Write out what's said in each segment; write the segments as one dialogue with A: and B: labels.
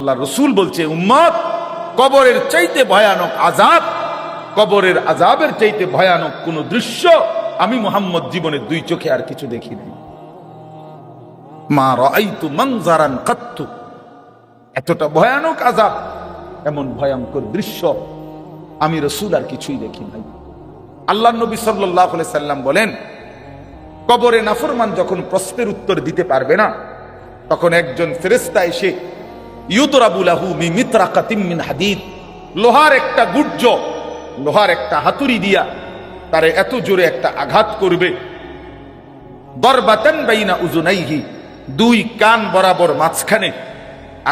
A: আল্লাহ রসুল বলছে, উম্মত, কবরের চাইতে ভয়ানক আজাব কবরের আজাবের চাইতে ভয়ানক কোন দৃশ্য আমি মোহাম্মদ জীবনের দুই চোখে আর কিছু দেখি নাই। মা রাইতু মনজারান কাত্তু। এতটা ভয়ানক আজাব এমন ভয়ঙ্কর দৃশ্য আমি রসুল আর কিছুই দেখি নাই। আল্লাহ নবী সাল্লাহ সাল্লাম বলেন, কবরে নাফরমান যখন প্রশ্নের উত্তর দিতে পারবে না, তখন একজন ফেরেস্তা এসে ইউতরাবুলাহু মি মিত্রা কাতিম হাদিদ। লোহার একটা গুর্জ, লোহার একটা হাতুড়ি দিয়া তারে এত জোরে একটা আঘাত করবে। দরবাতান বাইনা উজুনাইহি দুই কান বরাবর মাঝখানে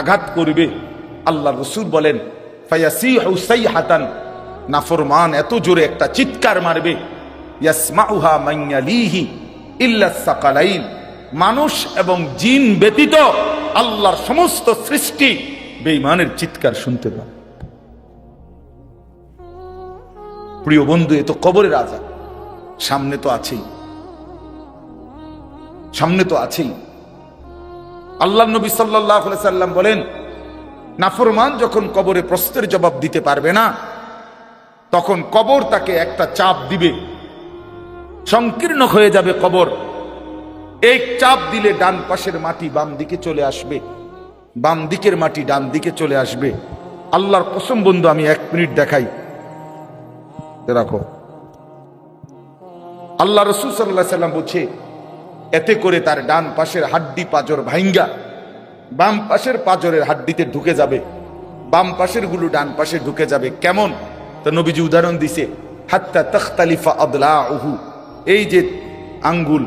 A: আঘাত করবে। আল্লাহ রসুল বলেন ফায়াসি হুসাই হাতান নাফরমান এত জোরে একটা চিৎকার মারবে। ইয়াসমাউহা মাইয়ালিহি ইল্লা সাকালাইন, মানুষ এবং জিন ব্যতীত আল্লাহর সমস্ত সৃষ্টি বেঈমানের চিৎকার শুনতে পাবে প্রিয় বন্ধু, এ তো কবরের আজাব সামনে তো আছেই। সামনে তো আছেই। আল্লাহ নবী সাল্লাহ সাল্লাম বলেন, নাফরমান যখন কবরে প্রশ্নের জবাব দিতে পারবে না, তখন কবর তাকে একটা চাপ দিবে। সংকীর্ণ হয়ে যাবে কবর। এই চাপ দিলে ডান পাশের মাটি বাম দিকে চলে আসবে। বাম দিকের মাটি ডান দিকে চলে আসবে। আল্লাহর কসম বন্ধু, আমি এক মিনিট দেখাই। রাখো। আল্লাহ রসুল সাল্লাহ সাল্লাম বলছে, এতে করে তার ডান পাশের হাড্ডি পাজর ভাইঙ্গা। বাম পাশের পাজরের হাড্ডিতে ঢুকে যাবে। বাম পাশেরগুলো ডান পাশে ঢুকে যাবে। কেমন? তো নবীজি উদাহরণ দিছে, হাত্তা তখতালিফা আদলা উহু এই যে আঙ্গুল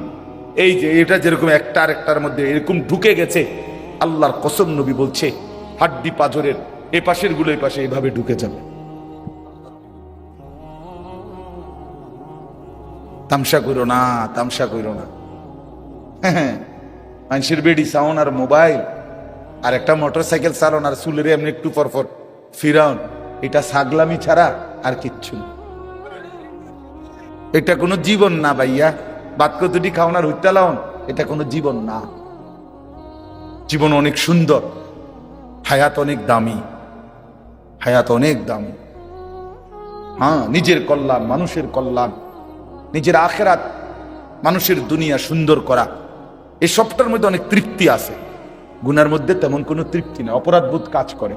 A: এই যে এটা যেরকম একটা আর একটার মধ্যে এরকম ঢুকে গেছে, আল্লাহর কসম নবী বলছে, হাড্ডি পাজরের এ পাশেরগুলো এ পাশে এভাবে ঢুকে যাবে। তামসা করো না, তামসা করো না। হ্যাঁ মানুষের বেডি সাউন আর মোবাইল, আর একটা মোটর সাইকেল চালান, আর চুলের এমনি একটু পরপর ফিরাউন, এটা ছাগলামি ছাড়া আর কিচ্ছু। এটা কোনো জীবন না ভাইয়া। বাদ কতটি খাওয়ান আর লাউন এটা কোনো জীবন না। জীবন অনেক সুন্দর, হায়াত অনেক দামি, হায়াত অনেক দামি। হ্যাঁ নিজের কল্যাণ, মানুষের কল্যাণ, নিজের আখেরাত, মানুষের দুনিয়া সুন্দর করা এই সবটার মধ্যে অনেক তৃপ্তি আছে। গুনার মধ্যে তেমন কোনো তৃপ্তি নেই, অপরাধবোধ কাজ করে।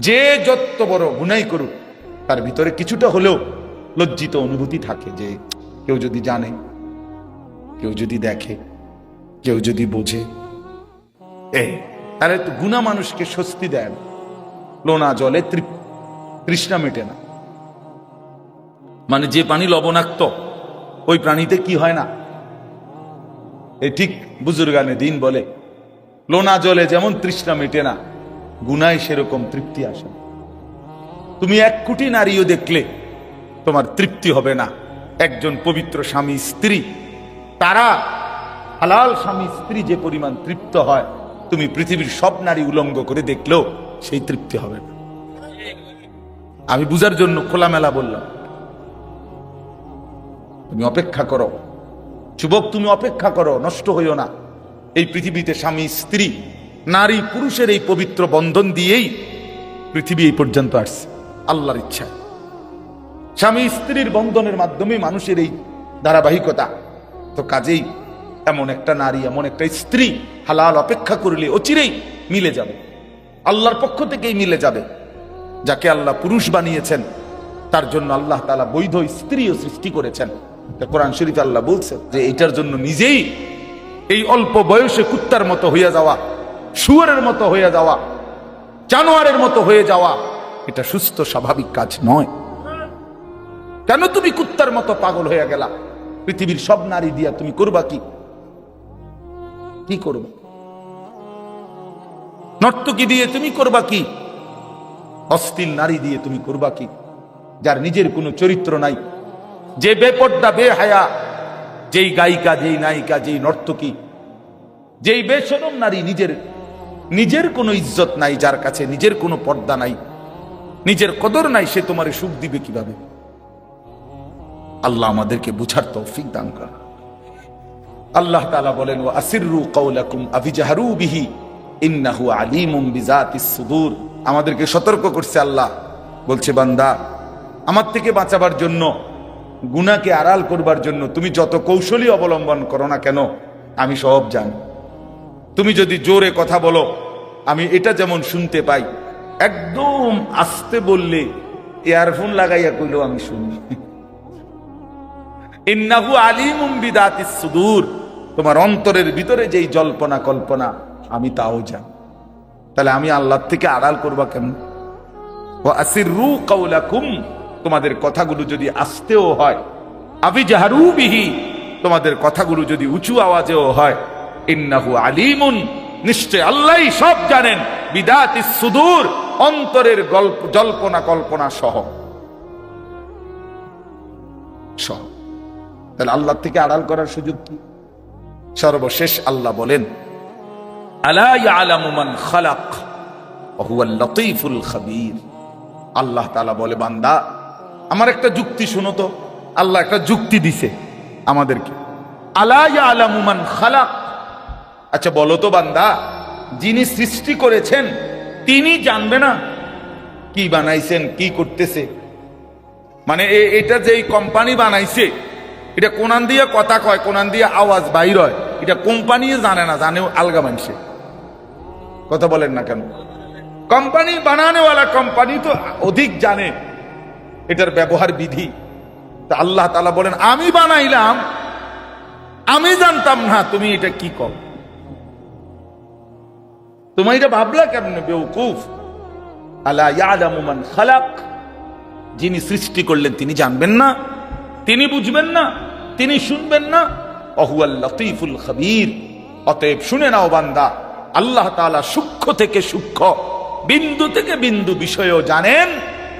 A: যে যত বড় গুনাই করুক, তার ভিতরে কিছুটা হলেও লজ্জিত অনুভূতি থাকে যে কেউ যদি জানে, কেউ যদি দেখে, কেউ যদি বোঝে এই তাহলে তো গুণা মানুষকে স্বস্তি দেয় না। লোনা জলে তৃষ্ণা মেটে না। মানে যে পানি লবণাক্ত, ওই প্রাণীতে কি হয় না? এ ঠিক বুজুর্গানে দিন বলে, লোনা জলে যেমন তৃষ্ণা মেটে না গুনায় সেরকম তৃপ্তি আসে তুমি এক কোটি নারীও দেখলে তোমার তৃপ্তি হবে না। একজন পবিত্র স্বামী স্ত্রী। তারা হালাল স্বামী স্ত্রী যে পরিমাণ তৃপ্ত হয়, তুমি পৃথিবীর সব নারী উলঙ্গ করে দেখলেও সেই তৃপ্তি হবে না। আমি বুঝার জন্য খোলামেলা বললাম, তুমি অপেক্ষা করো। যুবক, তুমি অপেক্ষা করো, নষ্ট হইও না। এই পৃথিবীতে স্বামী স্ত্রী, নারী পুরুষের এই পবিত্র বন্ধন দিয়েই পৃথিবী এই পর্যন্ত আসছে। আল্লাহর ইচ্ছা স্বামী স্ত্রীর বন্ধনের মাধ্যমে মানুষের এই ধারাবাহিকতা। তো কাজেই এমন একটা নারী, এমন একটা স্ত্রী হালাল অপেক্ষা করলে অচিরেই মিলে যাবে। আল্লাহর পক্ষ থেকেই মিলে যাবে। যাকে আল্লাহ পুরুষ বানিয়েছেন, তার জন্য আল্লাহ তালা বৈধ স্ত্রীও সৃষ্টি করেছেন। কোরআন শরীফ আল্লাহ বলছে যে এটার জন্য নিজেই এই অল্প বয়সে কুত্তার মতো হইয়া যাওয়া, শুয়ারের মতো হয়ে যাওয়া, জানোয়ারের মতো হয়ে যাওয়া, এটা সুস্থ স্বাভাবিক কাজ নয়। কেন তুমি কুত্তার মতো পাগল হয়ে গেলা? পৃথিবীর সব নারী দিয়া তুমি করবা কি? কি করবা? নর্তকী দিয়ে তুমি করবা কি? অস্থিল নারী দিয়ে তুমি করবা কি? যার নিজের কোনো চরিত্র নাই। যে বেপর্দা, বেহায়া, যেই গায়িকা, যেই নায়িকা, যেই নর্তকী, যেই বেসরম নারী নিজের নিজের কোনো ইজ্জত নাই, যার কাছে নিজের কোনো পর্দা নাই। নিজের কদর নাই, সে তোমারে সুখ দিবে কীভাবে? আল্লাহ আমাদেরকে বুঝার তৌফিক দান করেন। আল্লাহ তাআলা বলেন ও আসিররু কওলাকুম আভিজাহারু বিহি, ইন্নাহু আলিমুম বিজাতিস সুদূর। আমাদেরকে সতর্ক করছে আল্লাহ। বলছে, বান্দা, আমার থেকে বাঁচাবার জন্য গুনাকে আড়াল করবার জন্য তুমি যত কৌশলী অবলম্বন করো না কেন, আমি সব জানি। তুমি যদি জোরে কথা বলো, আমি এটা যেমন শুনতে পাই, একদম আস্তে বললে, ইয়ারফোন লাগাইয়া কইলেও আমি শুনি। ইন্নাহু আলিমুম বিদাতিস সুদূর। তোমার অন্তরের ভিতরে যেই জল্পনা কল্পনা, আমি তাও জানি। তাহলে আমি আল্লাহ থেকে আড়াল করবা কেমন? ও আসিররু কাউলাকুম তোমাদের কথাগুলো যদি আসতেও হয়। আবি জাহারু বিহি, তোমাদের কথাগুলো যদি উঁচু আওয়াজেও হয়। ইন্নাহু আলিমুন, নিশ্চয় আল্লাহ সব জানেন। বিদাতি সুদূর, অন্তরের গল্প, জল্পনা কল্পনা সহ। সহ। তাহলে আল্লাহ থেকে আড়াল করার সুযোগ কি? সর্বশেষ আল্লাহ বলেন আল্লাহ তাআলা বলে বান্দা আমার একটা যুক্তি শুনো তো। আল্লাহ একটা যুক্তি দিছে আমাদেরকে। খালাক। আচ্ছা বলো তো বান্দা যিনি সৃষ্টি করেছেন তিনি জানবে না কি বানাইছেন কি করতেছে। মানে এটা যেই কোম্পানি বানাইছে এটা কোনান দিয়ে কথা কয়, কোনান দিয়ে আওয়াজ বাইর হয়। এটা কোম্পানি জানে না জানে আলগা মানুষে। কথা বলেন না কেন? কোম্পানি বানানেওয়ালা কোম্পানি তো অধিক জানে এটার ব্যবহার বিধি। তা আল্লাহ তালা বলেন, আমি বানাইলাম, আমি জানতাম না, তুমি এটা কি কর তুমি এটা ভাবলা কেমনে? বেউকুফ আলা ইয়ালামু মান খালাক। যিনি সৃষ্টি করলেন, তিনি জানবেন না, তিনি বুঝবেন না। তিনি শুনবেন না। অহুয়াল লতিফুল খবীর। অতএব শুনে নাও বান্দা, আল্লাহ তাআলা সূক্ষ্ম থেকে সূক্ষ্ম, বিন্দু থেকে বিন্দু বিষয়ও জানেন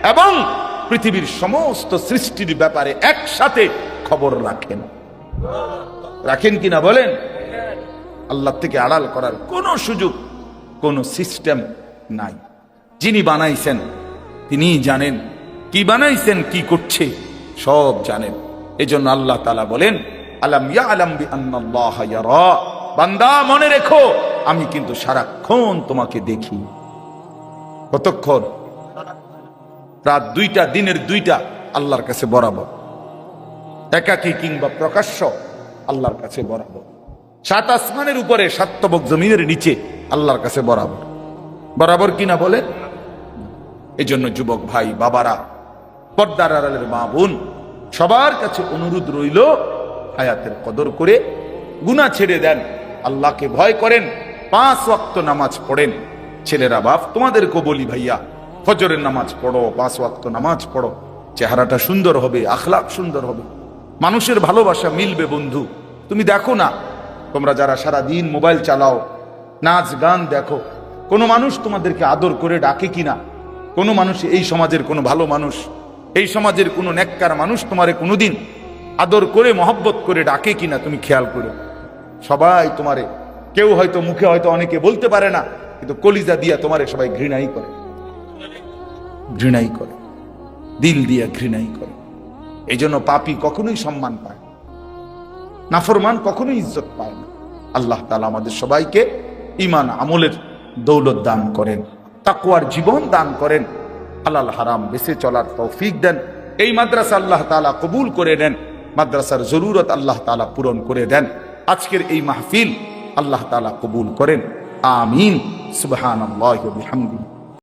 A: এবং পৃথিবীর সমস্ত সৃষ্টির ব্যাপারে একসাথে খবর রাখেন। রাখেন কিনা বলেন? আল্লাহ থেকে আড়াল করার কোনো সুযোগ, কোনো সিস্টেম নাই। যিনি বানাইছেন তিনি জানেন, কি বানাইছেন, কি করছে, সব জানেন। এজন্য আল্লাহ তালা বলেন, আলাম ইয়া আলাম বান্দা, মনে রেখো, আমি কিন্তু সারাক্ষণ তোমাকে দেখি। কতক্ষণ? রাত দুইটা, দিনের দুইটা, আল্লাহর কাছে বরাবর। একাকী কিংবা প্রকাশ্য, আল্লাহর কাছে বরাবর। সাত আসমানের উপরে সাতবক জমিনের নিচে, আল্লাহর কাছে বরাবর। বরাবর কিনা বলেন? এই জন্য যুবক ভাই, বাবারা, পর্দার আড়ালের মা বোন সবার কাছে অনুরোধ রইল, হায়াতের কদর করে গুণা ছেড়ে দেন, আল্লাহকে ভয় করেন, পাঁচ ওয়াক্ত নামাজ পড়েন। ছেলেরা বাপ তোমাদেরকে বলি ভাইয়া, ফজরের নামাজ পড়ো, পাঁচ ওয়াক্ত নামাজ পড়ো। চেহারাটা সুন্দর হবে আখলাক সুন্দর হবে। মানুষের ভালোবাসা মিলবে বন্ধু। তুমি দেখো না, তোমরা যারা সারা দিন মোবাইল চালাও, নাচ গান দেখো, কোনো মানুষ তোমাদেরকে আদর করে ডাকে কিনা? কোনো মানুষ এই সমাজের কোনো ভালো মানুষ এই সমাজের কোনো নেককার মানুষ তোমারে কোনোদিন আদর করে, মহব্বত করে ডাকে কিনা তুমি খেয়াল করো। সবাই তোমারে, কেউ হয়তো মুখে হয়তো অনেকে বলতে পারে না, কিন্তু কলিজা দিয়া তোমারে সবাই ঘৃণাই করে। ঘৃণাই করে। দিল দিয়া ঘৃণাই করে। এই জন্য পাপি কখনোই সম্মান পায় নাফরমান কখনোই ইজ্জত পায় না। আল্লাহ তালা আমাদের সবাইকে ইমান আমলের দৌলত দান করেন তাকুয়ার জীবন দান করেন হালাল, হারাম, বেঁচে চলার তৌফিক দেন। এই মাদ্রাসা আল্লাহ তালা কবুল করে নেন। মাদ্রাসার জরুরত আল্লাহ তালা পূরণ করে দেন। আজকের এই মাহফিল আল্লাহ তালা কবুল করেন। আমিন। বিহামদিহি।